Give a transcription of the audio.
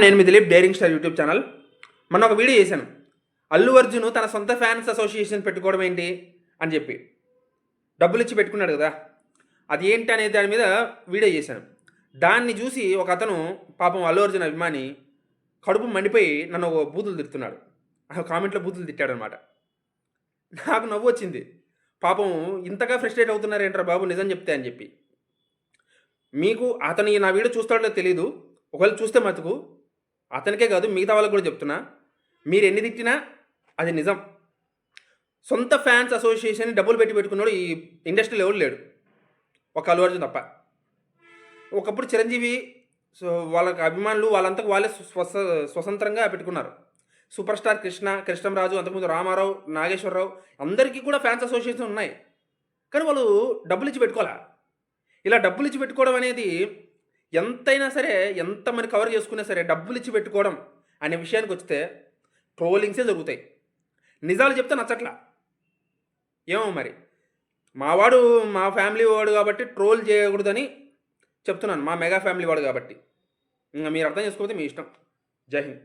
నేను మీ దిలీప్ డైరింగ్ స్టార్ యూట్యూబ్ ఛానల్. మొన్న ఒక వీడియో చేశాను. అల్లు అర్జున్ తన సొంత ఫ్యాన్స్ అసోసియేషన్ పెట్టుకోవడం ఏంటి అని చెప్పి. డబ్బులు ఇచ్చి పెట్టుకున్నాడు కదా. అది ఏంటి అనే దాని మీద వీడియో చేశాను. దాన్ని చూసి ఒక అతను పాపం అల్లు అర్జున్ అభిమాని కడుపు మండిపోయి నన్ను ఒక బూతులు తిడుతున్నాడు. ఆ కామెంట్లో బూతులు తిట్టాడు అనమాట నాకు నవ్వు వచ్చింది. పాపం ఇంతగా ఫ్రస్ట్రేట్ అవుతున్నారేంట్రా బాబు నిజం చెప్తే అని చెప్పి. మీకు అతను నా వీడియో చూస్తాడో తెలీదు. ఒకవేళ చూస్తే మటుకు అతనికే కాదు మిగతా వాళ్ళకి కూడా చెప్తున్నా. మీరు ఎన్ని తిట్టినా అది నిజం. సొంత ఫ్యాన్స్ అసోసియేషన్ డబ్బులు పెట్టి పెట్టుకున్నాడు ఈ ఇండస్ట్రీలో ఎవరు లేడు. ఒక అల్లు అర్జున్ తప్ప. ఒకప్పుడు చిరంజీవి సో వాళ్ళకి అభిమానులు వాళ్ళంతకు వాళ్ళే స్వస స్వతంత్రంగా పెట్టుకున్నారు. సూపర్ స్టార్ కృష్ణ కృష్ణంరాజు అంతకుముందు రామారావు నాగేశ్వరరావు అందరికీ కూడా ఫ్యాన్స్ అసోసియేషన్ ఉన్నాయి. కానీ వాళ్ళు డబ్బులు ఇచ్చి పెట్టుకోవాలా? ఇలా డబ్బులు ఇచ్చి పెట్టుకోవడం అనేది ఎంతైనా సరే ఎంత మరి కవర్ చేసుకున్నా సరే డబ్బులు ఇచ్చి పెట్టుకోవడం అనే విషయానికి వస్తే ట్రోలింగ్సే జరుగుతాయి. నిజాలు చెప్తే నచ్చట్లా. ఏమో మరి. మావాడు మా ఫ్యామిలీ వాడు కాబట్టి ట్రోల్ చేయకూడదని చెప్తున్నాను. మా మెగా ఫ్యామిలీ వాడు కాబట్టి. ఇంకా మీరు అర్థం చేసుకోకపోతే మీ ఇష్టం. జై హింద్.